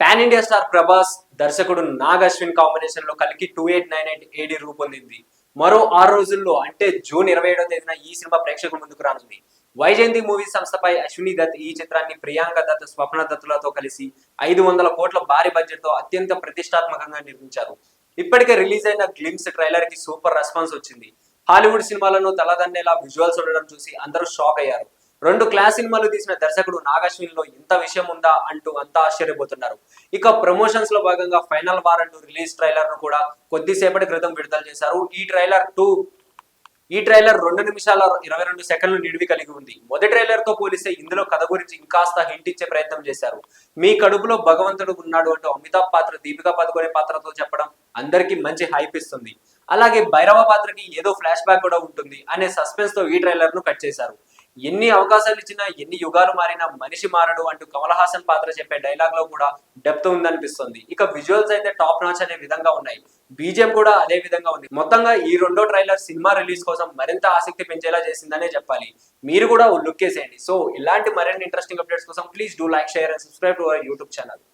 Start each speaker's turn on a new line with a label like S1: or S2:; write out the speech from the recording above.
S1: Pan India star Prabhas దర్శకుడు నాగ్ అశ్విన్ కాంబినేషన్లో కలిగి two eight nine eight AD రూపొందింది. మరో ఆరు రోజుల్లో అంటే జూన్ ఇరవై ఏడవ తేదీన ఈ సినిమా ప్రేక్షకుల ముందుకు రానుంది. వైజయంతి మూవీ సంస్థపై అశ్విని దత్ ఈ చిత్రాన్ని ప్రియాంక దత్ స్వప్న దత్తులతో కలిసి ఐదు వందల కోట్ల భారీ బడ్జెట్తో అత్యంత ప్రతిష్టాత్మకంగా నిర్మించారు. ఇప్పటికే రిలీజ్ అయిన గ్లిమ్స్ ట్రైలర్కి సూపర్ రెస్పాన్స్ వచ్చింది. హాలీవుడ్ సినిమాలను తలదన్నేలా విజువల్స్ ఉండడం చూసి అందరూ షాక్ అయ్యారు. రెండు క్లాస్ సినిమాలు తీసిన దర్శకుడు నాగశ్విన్లో ఇంత విషయం ఉందా అంటూ అంతా ఆశ్చర్యపోతున్నారు. ఇక ప్రమోషన్స్లో భాగంగా ఫైనల్ వార్ అంటూ రిలీజ్ ట్రైలర్ను కూడా కొద్దిసేపటి క్రితం విడుదల చేశారు. ఈ ట్రైలర్ టూ ఈ ట్రైలర్ రెండు నిమిషాల ఇరవై రెండు సెకండ్లు నిడివి కలిగి ఉంది. మొదటి ట్రైలర్తో పోలిస్తే ఇందులో కథ గురించి ఇంకాస్త హింట్ ఇచ్చే ప్రయత్నం చేశారు. మీ కడుపులో భగవంతుడు ఉన్నాడు అంటూ అమితాబ్ పాత్ర దీపికా పదుకొనే పాత్రతో చెప్పడం అందరికీ మంచి హైప్ ఇస్తుంది. అలాగే భైరవ పాత్రకి ఏదో ఫ్లాష్ బ్యాక్ కూడా ఉంటుంది అనే సస్పెన్స్తో ఈ ట్రైలర్ను కట్ చేశారు. ఎన్ని అవకాశాలు ఇచ్చినా ఎన్ని యుగాలు మారినా మనిషి మారడు అంటూ కమల్ హాసన్ పాత్ర చెప్పే డైలాగ్లో కూడా డెప్త్ ఉందనిపిస్తుంది. ఇక విజువల్స్ అయితే టాప్ నాచ్ అనే విధంగా ఉన్నాయి. బీజిఎం కూడా అదే విధంగా ఉంది. మొత్తంగా ఈ రెండో ట్రైలర్ సినిమా రిలీజ్ కోసం మరింత ఆసక్తి పెంచేలా చేసిందనే చెప్పాలి. మీరు కూడా లుక్ వేసేయండి. సో ఇలాంటి మరిన్ని ఇంట్రెస్టింగ్ అప్డేట్స్ కోసం please do like share and subscribe to our YouTube channel